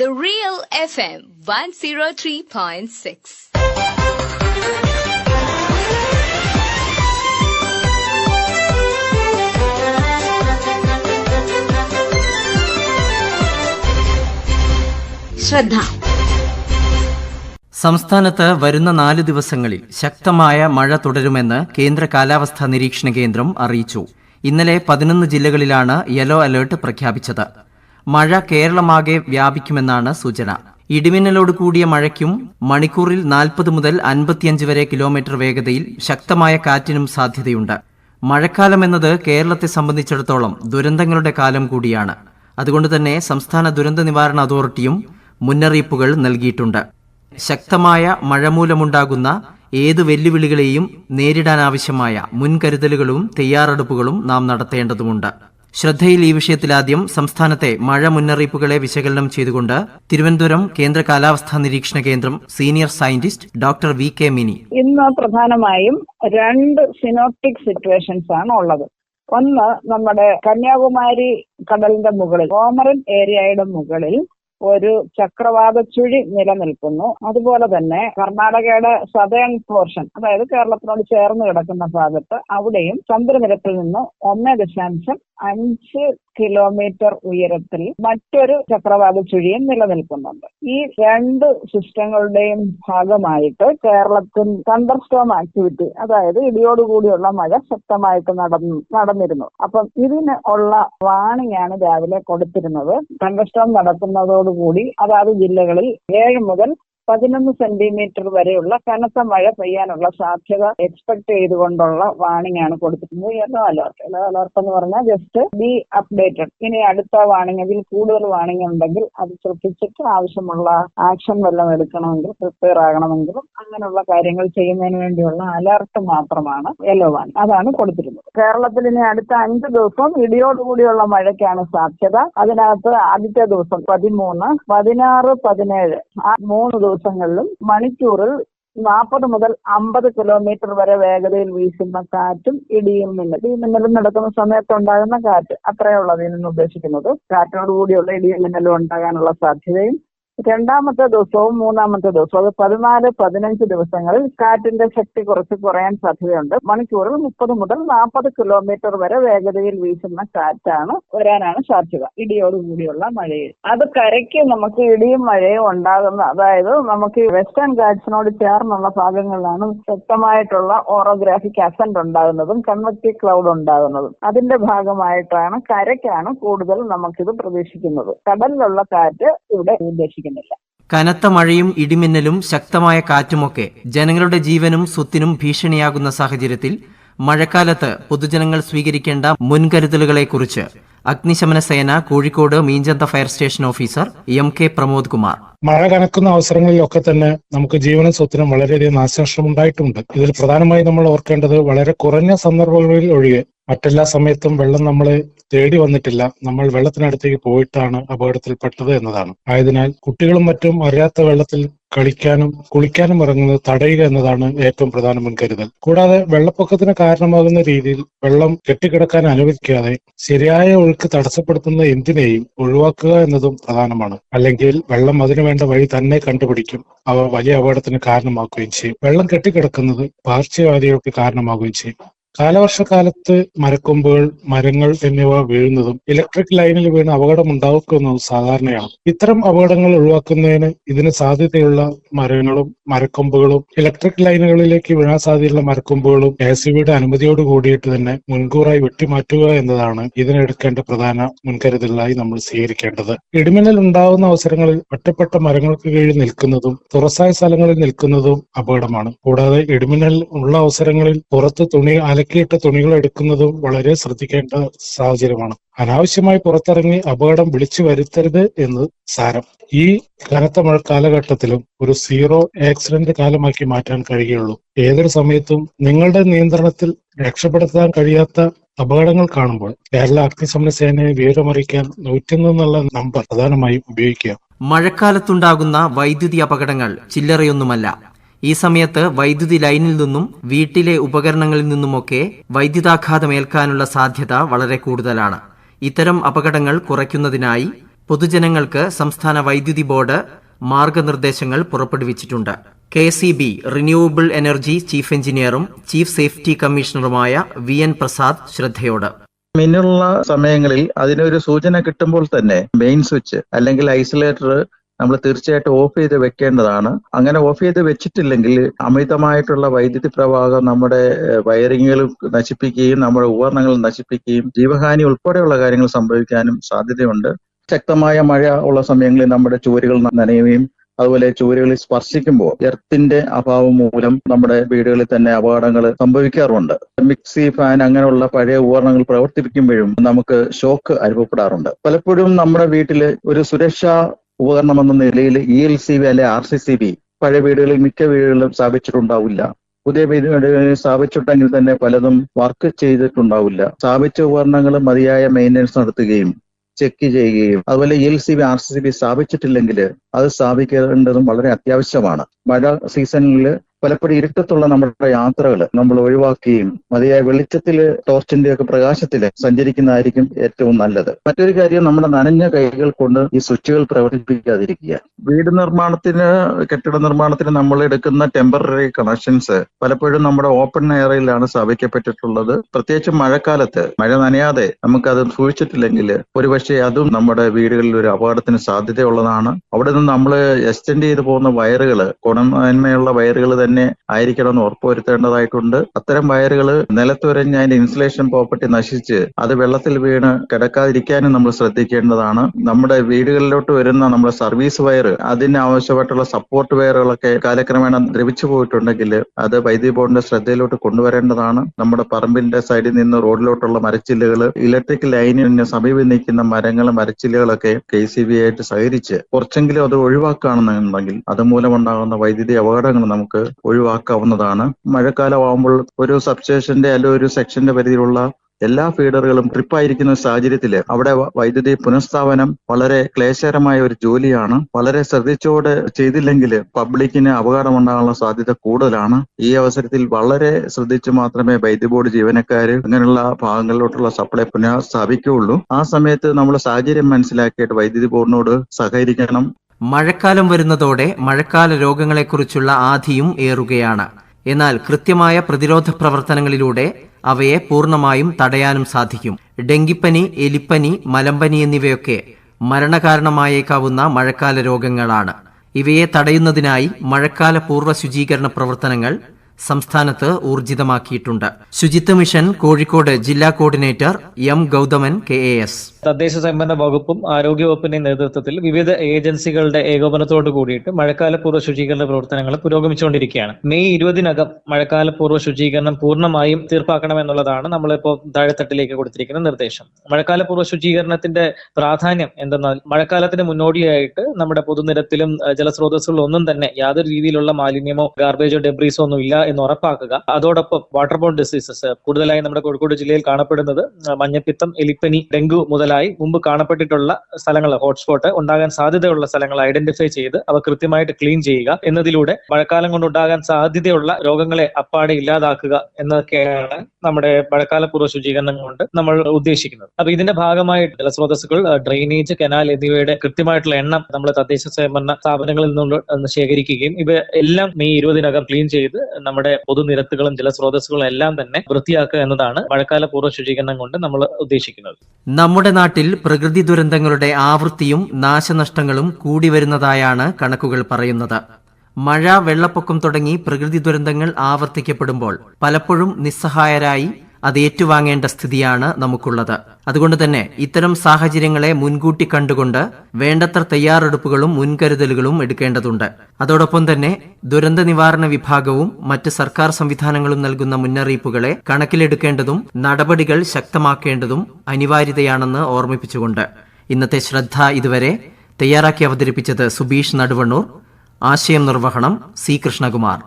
The Real FM 103.6. ശ്രദ്ധ. സംസ്ഥാനത്ത് വരുന്ന നാല് ദിവസങ്ങളിൽ ശക്തമായ മഴ തുടരുമെന്ന് കേന്ദ്ര കാലാവസ്ഥാ നിരീക്ഷണ കേന്ദ്രം അറിയിച്ചു. ഇന്നലെ പതിനൊന്ന് ജില്ലകളിലാണ് യെല്ലോ അലേർട്ട് പ്രഖ്യാപിച്ചത്. മഴ കേരളമാകെ വ്യാപിക്കുമെന്നാണ് സൂചന. ഇടിമിന്നലോട് കൂടിയ മഴയ്ക്കും മണിക്കൂറിൽ നാൽപ്പത് മുതൽ അൻപത്തിയഞ്ച് വരെ കിലോമീറ്റർ വേഗതയിൽ ശക്തമായ കാറ്റിനും സാധ്യതയുണ്ട്. മഴക്കാലം എന്നത് കേരളത്തെ സംബന്ധിച്ചിടത്തോളം ദുരന്തങ്ങളുടെ കാലം കൂടിയാണ്. അതുകൊണ്ട് തന്നെ സംസ്ഥാന ദുരന്ത നിവാരണ അതോറിറ്റിയും മുന്നറിയിപ്പുകൾ നൽകിയിട്ടുണ്ട്. ശക്തമായ മഴ മൂലമുണ്ടാകുന്ന ഏത് വെല്ലുവിളികളെയും നേരിടാനാവശ്യമായ മുൻകരുതലുകളും തയ്യാറെടുപ്പുകളും നാം നടത്തേണ്ടതുണ്ട്. ശ്രദ്ധയിൽ ഈ വിഷയത്തിൽ ആദ്യം സംസ്ഥാനത്തെ മഴ മുന്നറിയിപ്പുകളെ വിശകലനം ചെയ്തുകൊണ്ട് തിരുവനന്തപുരം കേന്ദ്ര കാലാവസ്ഥാ നിരീക്ഷണ കേന്ദ്രം senior scientist doctor V K Mini. ഇന്ന് പ്രധാനമായും രണ്ട് സിനോപ്റ്റിക് സിറ്റുവേഷൻസ് ആണ് ഉള്ളത്. ഒന്ന് നമ്മുടെ കന്യാകുമാരി കടലിന്റെ മുകളിൽ കോമറൻ ഏരിയയുടെ മുകളിൽ ഒരു ചക്രവാത ചുഴി നിലനിൽക്കുന്നു. അതുപോലെ തന്നെ കർണാടകയുടെ സതേൺ പോർഷൻ അതായത് കേരളത്തിനോട് ചേർന്ന് കിടക്കുന്ന ഭാഗത്ത് അവിടെയും സമുദ്രനിരപ്പിൽ നിന്ന് ഒന്ന് ദശാംശം അഞ്ച് കിലോമീറ്റർ ഉയരത്തിൽ മറ്റൊരു ചക്രവാത ചുഴിയും നിലനിൽക്കുന്നുണ്ട്. ഈ രണ്ട് സിസ്റ്റങ്ങളുടെയും ഭാഗമായിട്ട് കേരളത്തിൽ തണ്ടർസ്റ്റോം ആക്ടിവിറ്റി അതായത് ഇടിയോടുകൂടിയുള്ള മഴ ശക്തമായിട്ട് നടന്നു നടന്നിരുന്നു. അപ്പം ഇതിന് ഉള്ള വാണിംഗ് ആണ് രാവിലെ കൊടുത്തിരുന്നത്. തണ്ടർസ്റ്റോം നടക്കുന്നതോടുകൂടി അതാത് ജില്ലകളിൽ ഏഴ് മുതൽ പതിനൊന്ന് സെന്റിമീറ്റർ വരെയുള്ള കനത്ത മഴ പെയ്യാനുള്ള സാധ്യത എക്സ്പെക്ട് ചെയ്തുകൊണ്ടുള്ള വാണിംഗ് ആണ് കൊടുത്തിരുന്നത് യെല്ലോ അലർട്ട് യെല്ലോ അലർട്ട് എന്ന് പറഞ്ഞാൽ ജസ്റ്റ് ബി അപ്ഡേറ്റഡ് ഇനി അടുത്ത വാണിംഗ് അതിൽ കൂടുതൽ വാണിംഗ് ഉണ്ടെങ്കിൽ അത് ശ്രദ്ധിച്ചിട്ട് ആവശ്യമുള്ള ആക്ഷൻ വല്ലതും എടുക്കണമെങ്കിൽ പ്രിപ്പയർ ആകണമെങ്കിലും അങ്ങനെയുള്ള കാര്യങ്ങൾ ചെയ്യുന്നതിന് വേണ്ടിയുള്ള അലർട്ട് മാത്രമാണ് യെല്ലോ വാണിംഗ് അതാണ് കൊടുത്തിരുന്നത് കേരളത്തിൽ ഇനി അടുത്ത അഞ്ച് ദിവസം ഇടിയോടുകൂടിയുള്ള മഴയ്ക്കാണ് സാധ്യത. അതിനകത്ത് ആദ്യത്തെ ദിവസം പതിമൂന്ന് പതിനാറ് പതിനേഴ് ആ മൂന്ന് ദിവസങ്ങളിലും മണിക്കൂറിൽ നാൽപ്പത് മുതൽ അമ്പത് കിലോമീറ്റർ വരെ വേഗതയിൽ വീശുന്ന കാറ്റും ഇടിയും മിന്നൽ ഇടിയും മിന്നലും നടക്കുന്ന സമയത്ത് ഉണ്ടാകുന്ന കാറ്റ് അത്രയുള്ളതിൽ നിന്ന് ഉദ്ദേശിക്കുന്നത്. കാറ്റോടുകൂടിയുള്ള ഇടിയും മിന്നലും ഉണ്ടാകാനുള്ള സാധ്യതയും രണ്ടാമത്തെ ദിവസവും മൂന്നാമത്തെ ദിവസവും അത് പതിനാല് പതിനഞ്ച് ദിവസങ്ങളിൽ കാറ്റിന്റെ ശക്തി കുറച്ച് കുറയാൻ സാധ്യതയുണ്ട്. മണിക്കൂറിൽ മുപ്പത് മുതൽ നാൽപ്പത് കിലോമീറ്റർ വരെ വേഗതയിൽ വീശുന്ന കാറ്റാണ് വരാനാണ് സാധ്യത. ഇടിയോടുകൂടിയുള്ള മഴയിൽ. അത് കരയ്ക്ക് നമുക്ക് ഇടിയും മഴയും ഉണ്ടാകുന്ന അതായത് നമുക്ക് വെസ്റ്റേൺ ഗാറ്റ്സിനോട് ചേർന്നുള്ള ഭാഗങ്ങളിലാണ് ശക്തമായിട്ടുള്ള ഓറോഗ്രാഫിക് അസന്റ് ഉണ്ടാകുന്നതും കൺവെക്റ്റീവ് ക്ലൗഡ് ഉണ്ടാകുന്നതും. അതിന്റെ ഭാഗമായിട്ടാണ് കരയ്ക്കാണ് കൂടുതൽ നമുക്കിത് പ്രതീക്ഷിക്കുന്നത്. കടലിലുള്ള കാറ്റ് ഇവിടെ ഉദ്ദേശിക്കുന്നില്ല കനത്ത മഴയും ഇടിമിന്നലും ശക്തമായ കാറ്റുമൊക്കെ ജനങ്ങളുടെ ജീവനും സ്വത്തിനും ഭീഷണിയാകുന്ന സാഹചര്യത്തിൽ മഴക്കാലത്ത് പൊതുജനങ്ങൾ സ്വീകരിക്കേണ്ട മുൻകരുതലുകളെക്കുറിച്ച് അഗ്നിശമന സേന Kozhikode Meenchanda fire station officer M K Pramod Kumar. മഴ കനക്കുന്ന അവസരങ്ങളിലൊക്കെ തന്നെ നമുക്ക് ജീവനും സ്വത്തിനും വളരെയധികം നാശനഷ്ടം ഉണ്ടായിട്ടുണ്ട് ഇതിൽ പ്രധാനമായി നമ്മൾ ഓർക്കേണ്ടത് വളരെ കുറഞ്ഞ സന്ദർഭങ്ങളിൽ ഒഴികെ മറ്റെല്ലാ സമയത്തും വെള്ളം നമ്മളെ തേടി വന്നിട്ടില്ല. നമ്മൾ വെള്ളത്തിനടുത്തേക്ക് പോയിട്ടാണ് അപകടത്തിൽപ്പെട്ടത് എന്നതാണ്. ആയതിനാൽ കുട്ടികളും മറ്റും അറിയാത്ത വെള്ളത്തിൽ കളിക്കാനും കുളിക്കാനും ഇറങ്ങുന്നത് തടയുക എന്നതാണ് ഏറ്റവും പ്രധാന മുൻകരുതൽ. കൂടാതെ വെള്ളപ്പൊക്കത്തിന് കാരണമാകുന്ന രീതിയിൽ വെള്ളം കെട്ടിക്കിടക്കാൻ അനുവദിക്കാതെ ശരിയായ ഒഴുക്ക് തടസ്സപ്പെടുത്തുന്ന എന്തിനേയും ഒഴിവാക്കുക എന്നതും പ്രധാനമാണ്. അല്ലെങ്കിൽ വെള്ളം അതിനുവേണ്ട വഴി തന്നെ കണ്ടുപിടിക്കും. അവ വലിയ അപകടത്തിന് കാരണമാക്കുകയും ചെയ്യും. വെള്ളം കെട്ടിക്കിടക്കുന്നത് പാർശ്വവാദികൾക്ക് കാരണമാകുകയും ചെയ്യും. കാലവർഷക്കാലത്ത് മരക്കൊമ്പുകൾ മരങ്ങൾ എന്നിവ വീഴുന്നതും ഇലക്ട്രിക് ലൈനിൽ വീണ് അപകടമുണ്ടാക്കുന്നതും സാധാരണയാണ്. ഇത്തരം അപകടങ്ങൾ ഒഴിവാക്കുന്നതിന് ഇതിന് സാധ്യതയുള്ള മരങ്ങളും മരക്കൊമ്പുകളും ഇലക്ട്രിക് ലൈനുകളിലേക്ക് വീഴാൻ സാധ്യതയുള്ള മരക്കൊമ്പുകളും എ സി ബിയുടെ അനുമതിയോട് കൂടിയിട്ട് തന്നെ മുൻകൂറായി വെട്ടിമാറ്റുക എന്നതാണ് ഇതിനെടുക്കേണ്ട പ്രധാന മുൻകരുതലായി നമ്മൾ സ്വീകരിക്കേണ്ടത്. ഇടിമിന്നൽ ഉണ്ടാകുന്ന അവസരങ്ങളിൽ ഒറ്റപ്പെട്ട മരങ്ങൾക്ക് കീഴിൽ നിൽക്കുന്നതും തുറസായ സ്ഥലങ്ങളിൽ നിൽക്കുന്നതും അപകടമാണ്. കൂടാതെ ഇടിമിന്നൽ ഉള്ള അവസരങ്ങളിൽ പുറത്ത് തുണി അലക്കിയിട്ട തുണികൾ എടുക്കുന്നതും വളരെ ശ്രദ്ധിക്കേണ്ട സാഹചര്യമാണ്. അനാവശ്യമായി പുറത്തിറങ്ങി അപകടം വിളിച്ചു വരുത്തരുത് എന്ന് സാരം. ഈ കനത്ത മഴ കാലഘട്ടത്തിലും ഒരു സീറോ ആക്സിഡന്റ് കാലമാക്കി മാറ്റാൻ കഴിയുള്ളൂ ഏതൊരു സമയത്തും നിങ്ങളുടെ നിയന്ത്രണത്തിൽ രക്ഷപ്പെടുത്താൻ കഴിയാത്ത അപകടങ്ങൾ കാണുമ്പോൾ കേരള അഗ്നിശമന സേനയെ വിവരമറിയിക്കാൻ നൂറ്റൊന്ന് എന്നുള്ള നമ്പർ പ്രധാനമായും ഉപയോഗിക്കുക. മഴക്കാലത്തുണ്ടാകുന്ന വൈദ്യുതി അപകടങ്ങൾ ചില്ലറയൊന്നുമല്ല. ഈ സമയത്ത് വൈദ്യുതി ലൈനിൽ നിന്നും വീട്ടിലെ ഉപകരണങ്ങളിൽ നിന്നുമൊക്കെ വൈദ്യുതാഘാതമേൽക്കാനുള്ള സാധ്യത വളരെ കൂടുതലാണ്. ഇത്തരം അപകടങ്ങൾ കുറയ്ക്കുന്നതിനായി പൊതുജനങ്ങൾക്ക് സംസ്ഥാന വൈദ്യുതി ബോർഡ് മാർഗനിർദ്ദേശങ്ങൾ പുറപ്പെടുവിച്ചിട്ടുണ്ട്. K C B renewable energy chief എഞ്ചിനീയറും chief safety കമ്മീഷണറുമായ വി എൻ പ്രസാദ് ശ്രദ്ധയോട്. മിന്നുള്ള സമയങ്ങളിൽ അതിനൊരു സൂചന കിട്ടുമ്പോൾ തന്നെ മെയിൻ സ്വിച്ച് അല്ലെങ്കിൽ ഐസൊലേറ്റർ നമ്മൾ തീർച്ചയായിട്ടും ഓഫ് ചെയ്ത് വെക്കേണ്ടതാണ്. അങ്ങനെ ഓഫ് ചെയ്ത് വെച്ചിട്ടില്ലെങ്കിൽ അമിതമായിട്ടുള്ള വൈദ്യുതി പ്രവാഹം നമ്മുടെ വയറിങ്ങുകൾ നശിപ്പിക്കുകയും നമ്മുടെ ഉപകരണങ്ങൾ നശിപ്പിക്കുകയും ജീവഹാനി ഉൾപ്പെടെയുള്ള കാര്യങ്ങൾ സംഭവിക്കാനും സാധ്യതയുണ്ട്. ശക്തമായ മഴ ഉള്ള സമയങ്ങളിൽ നമ്മുടെ ചുവരുകൾ നനയുകയും അതുപോലെ ചുവരുകളിൽ സ്പർശിക്കുമ്പോൾ എർത്തിന്റെ അഭാവം മൂലം നമ്മുടെ വീടുകളിൽ തന്നെ അപകടങ്ങൾ സംഭവിക്കാറുണ്ട്. മിക്സി ഫാൻ അങ്ങനെയുള്ള പഴയ ഉപകരണങ്ങൾ പ്രവർത്തിപ്പിക്കുമ്പോഴും നമുക്ക് ഷോക്ക് അനുഭവപ്പെടാറുണ്ട്. പലപ്പോഴും നമ്മുടെ വീട്ടിൽ ഒരു സുരക്ഷാ ഉപകരണം എന്ന നിലയിൽ ഇ എൽ സി ബി അല്ലെ ആർ സി സി ബി പഴയ വീടുകളിൽ മിക്ക വീടുകളിലും സ്ഥാപിച്ചിട്ടുണ്ടാവില്ല. പുതിയ വീടുകളിൽ സ്ഥാപിച്ചിട്ടെങ്കിൽ തന്നെ പലതും വർക്ക് ചെയ്തിട്ടുണ്ടാവില്ല. സ്ഥാപിച്ച ഉപകരണങ്ങൾ മതിയായ മെയിന്റനൻസ് നടത്തുകയും ചെക്ക് ചെയ്യുകയും അതുപോലെ L C B R C B സ്ഥാപിച്ചിട്ടില്ലെങ്കിൽ അത് സ്ഥാപിക്കേണ്ടതും വളരെ അത്യാവശ്യമാണ്. മഴ സീസണിൽ പലപ്പോഴും ഇരുട്ടത്തുള്ള നമ്മുടെ യാത്രകൾ നമ്മൾ ഒഴിവാക്കുകയും മതിയായ വെളിച്ചത്തിൽ ടോർച്ചിന്റെ ഒക്കെ പ്രകാശത്തിൽ സഞ്ചരിക്കുന്നതായിരിക്കും ഏറ്റവും നല്ലത്. മറ്റൊരു കാര്യം നമ്മുടെ നനഞ്ഞ കൈകൾ കൊണ്ട് ഈ സ്വിച്ചുകൾ പ്രവർത്തിപ്പിക്കാതിരിക്കുക. വീട് നിർമ്മാണത്തിന് കെട്ടിട നിർമ്മാണത്തിന് നമ്മൾ എടുക്കുന്ന ടെമ്പററി കണക്ഷൻസ് പലപ്പോഴും നമ്മുടെ ഓപ്പൺ എയറിലാണ് സ്ഥാപിക്കപ്പെട്ടിട്ടുള്ളത്. പ്രത്യേകിച്ച് മഴക്കാലത്ത് മഴ നനയാതെ നമുക്കത് സൂക്ഷിച്ചിട്ടില്ലെങ്കിൽ ഒരുപക്ഷെ അതും നമ്മുടെ വീടുകളിൽ ഒരു അപകടത്തിന് സാധ്യതയുള്ളതാണ്. അവിടെ നിന്ന് നമ്മൾ എക്സ്റ്റെൻഡ് ചെയ്തു പോകുന്ന വയറുകൾ ഗുണമേന്മയുള്ള വയറുകൾ തന്നെ ആയിരിക്കണമെന്ന് ഉറപ്പുവരുത്തേണ്ടതായിട്ടുണ്ട് അത്തരം വയറുകൾ നിലത്തുരഞ്ഞ് അതിന്റെ ഇൻസുലേഷൻ പ്രോപ്പർട്ടി നശിച്ച് അത് വെള്ളത്തിൽ വീണ് കിടക്കാതിരിക്കാനും നമ്മൾ ശ്രദ്ധിക്കേണ്ടതാണ്. നമ്മുടെ വീടുകളിലോട്ട് വരുന്ന നമ്മുടെ സർവീസ് വയർ അതിന് ആവശ്യമായിട്ടുള്ള സപ്പോർട്ട് വയറുകളൊക്കെ കാലക്രമേണ ദ്രവിച്ചു പോയിട്ടുണ്ടെങ്കിൽ അത് വൈദ്യുതി ബോർഡിന്റെ ശ്രദ്ധയിലോട്ട് കൊണ്ടുവരേണ്ടതാണ്. നമ്മുടെ പറമ്പിന്റെ സൈഡിൽ നിന്ന് റോഡിലോട്ടുള്ള മരച്ചില്ലുകൾ ഇലക്ട്രിക് ലൈനിന് സമീപം നിൽക്കുന്ന മരങ്ങൾ മരച്ചില്ലുകളൊക്കെ കെ സി ബി ആയിട്ട് സഹകരിച്ച് കുറച്ചെങ്കിലും അത് ഒഴിവാക്കുകയാണെന്നുണ്ടെങ്കിൽ അതുമൂലമുണ്ടാകുന്ന വൈദ്യുതി അപകടങ്ങൾ നമുക്ക് ഒഴിവാക്കാവുന്നതാണ്. മഴക്കാലമാകുമ്പോൾ ഒരു സബ്സ്റ്റേഷന്റെ അല്ലെങ്കിൽ ഒരു സെക്ഷന്റെ പരിധിയിലുള്ള എല്ലാ ഫീഡറുകളും ട്രിപ്പായിരിക്കുന്ന സാഹചര്യത്തിൽ അവിടെ വൈദ്യുതി പുനഃസ്ഥാപനം വളരെ ക്ലേശകരമായ ഒരു ജോലിയാണ്. വളരെ ശ്രദ്ധിച്ചോടെ ചെയ്തില്ലെങ്കിൽ പബ്ലിക്കിന് അപകടമുണ്ടാകാനുള്ള സാധ്യത കൂടുതലാണ്. ഈ അവസരത്തിൽ വളരെ ശ്രദ്ധിച്ചു മാത്രമേ വൈദ്യുതി ബോർഡ് ജീവനക്കാർ അങ്ങനെയുള്ള ഭാഗങ്ങളിലോട്ടുള്ള സപ്ലൈ പുനഃസ്ഥാപിക്കുകയുള്ളൂ. ആ സമയത്ത് നമ്മൾ സാഹചര്യം മനസ്സിലാക്കിയിട്ട് വൈദ്യുതി ബോർഡിനോട് സഹകരിക്കണം. മഴക്കാലം വരുന്നതോടെ മഴക്കാല രോഗങ്ങളെക്കുറിച്ചുള്ള ആധിയും ഏറുകയാണ്. എന്നാൽ കൃത്യമായ പ്രതിരോധ പ്രവർത്തനങ്ങളിലൂടെ അവയെ പൂർണമായും തടയാനും സാധിക്കും. ഡെങ്കിപ്പനി എലിപ്പനി മലമ്പനി എന്നിവയൊക്കെ മരണകാരണമായേക്കാവുന്ന മഴക്കാല രോഗങ്ങളാണ്. ഇവയെ തടയുന്നതിനായി മഴക്കാല പൂർവ ശുചീകരണ പ്രവർത്തനങ്ങൾ സംസ്ഥാനത്ത് ഊർജിതമാക്കിയിട്ടുണ്ട്. ശുചിത്വ മിഷൻ കോഴിക്കോട് ജില്ലാ coordinator M Gauthaman K A S. തദ്ദേശ സംബന്ധ വകുപ്പും ആരോഗ്യവകുപ്പിന്റെ നേതൃത്വത്തിൽ വിവിധ ഏജൻസികളുടെ ഏകോപനത്തോട് കൂടിയിട്ട് മഴക്കാലപൂർവ ശുചീകരണ പ്രവർത്തനങ്ങൾ പുരോഗമിച്ചുകൊണ്ടിരിക്കുകയാണ്. മെയ് ഇരുപതിനകം മഴക്കാലപൂർവ ശുചീകരണം പൂർണമായും തീർപ്പാക്കണം തീർപ്പാക്കണമെന്നുള്ളതാണ് നമ്മളിപ്പോൾ താഴെത്തട്ടിലേക്ക് കൊടുത്തിരിക്കുന്ന നിർദ്ദേശം. മഴക്കാലപൂർവ ശുചീകരണത്തിന്റെ പ്രാധാന്യം എന്തെന്നാൽ മഴക്കാലത്തിന് മുന്നോടിയായിട്ട് നമ്മുടെ പൊതുനിരത്തിലും ജലസ്രോതസ്സുകളിലൊന്നും തന്നെ യാതൊരു രീതിയിലുള്ള മാലിന്യമോ ഗാർബേജോ ഡെബ്രീസോ ഒന്നും ഇല്ല എന്ന് ഉറപ്പാക്കുക. അതോടൊപ്പം വാട്ടർ ബോൺ ഡിസീസസ് കൂടുതലായി നമ്മുടെ കോഴിക്കോട് ജില്ലയിൽ കാണപ്പെടുന്നത് മഞ്ഞപ്പിത്തം എലിപ്പനി ഡെങ്കു മുതലായി മുമ്പ് കാണപ്പെട്ടിട്ടുള്ള സ്ഥലങ്ങൾ ഹോട്ട്സ്പോട്ട് ഉണ്ടാകാൻ സാധ്യതയുള്ള സ്ഥലങ്ങൾ ഐഡന്റിഫൈ ചെയ്ത് അവ കൃത്യമായിട്ട് ക്ലീൻ ചെയ്യുക. എന്നതിലൂടെ മഴക്കാലം കൊണ്ട് ഉണ്ടാകാൻ സാധ്യതയുള്ള രോഗങ്ങളെ അപ്പാടെ ഇല്ലാതാക്കുക എന്നൊക്കെയാണ് നമ്മുടെ മഴക്കാലപൂർവ ശുചീകരണം കൊണ്ട് നമ്മൾ ഉദ്ദേശിക്കുന്നത്. അപ്പൊ ഇതിന്റെ ഭാഗമായിട്ട് ജലസ്രോതസ്സുകൾ ഡ്രെയിനേജ് കനാൽ എന്നിവയുടെ കൃത്യമായിട്ടുള്ള എണ്ണം നമ്മൾ തദ്ദേശ സ്വയംഭരണ സ്ഥാപനങ്ങളിൽ നിന്നുള്ള ശേഖരിക്കുകയും ഇവ എല്ലാം മെയ് ഇരുപതിനകം ക്ലീൻ ചെയ്ത് നമ്മുടെ പൊതുനിരത്തുകളും ജലസ്രോതസ്സുകളും എല്ലാം തന്നെ വൃത്തിയാക്കുക എന്നതാണ് മഴക്കാല പൂർവ ശുചീകരണം കൊണ്ട് നമ്മൾ ഉദ്ദേശിക്കുന്നത്. നമ്മുടെ നാട്ടിൽ പ്രകൃതി ദുരന്തങ്ങളുടെ ആവൃത്തിയും നാശനഷ്ടങ്ങളും കൂടി വരുന്നതായാണ് കണക്കുകൾ പറയുന്നത്. മഴ വെള്ളപ്പൊക്കം തുടങ്ങി പ്രകൃതി ദുരന്തങ്ങൾ ആവർത്തിക്കപ്പെടുമ്പോൾ പലപ്പോഴും നിസ്സഹായരായി അത് ഏറ്റുവാങ്ങേണ്ട സ്ഥിതിയാണ് നമുക്കുള്ളത്. അതുകൊണ്ട് തന്നെ ഇത്തരം സാഹചര്യങ്ങളെ മുൻകൂട്ടി കണ്ടുകൊണ്ട് വേണ്ടത്ര തയ്യാറെടുപ്പുകളും മുൻകരുതലുകളും എടുക്കേണ്ടതുണ്ട്. അതോടൊപ്പം തന്നെ ദുരന്ത നിവാരണ വിഭാഗവും മറ്റ് സർക്കാർ സംവിധാനങ്ങളും നൽകുന്ന മുന്നറിയിപ്പുകളെ കണക്കിലെടുക്കേണ്ടതും നടപടികൾ ശക്തമാക്കേണ്ടതും അനിവാര്യതയാണെന്ന് ഓർമ്മിപ്പിച്ചുകൊണ്ട് ഇന്നത്തെ ശ്രദ്ധ ഇതുവരെ തയ്യാറാക്കി അവതരിപ്പിച്ചത് സുബീഷ് നടുവണ്ണൂർ. ആശയം നിർവഹണം സി കൃഷ്ണകുമാർ.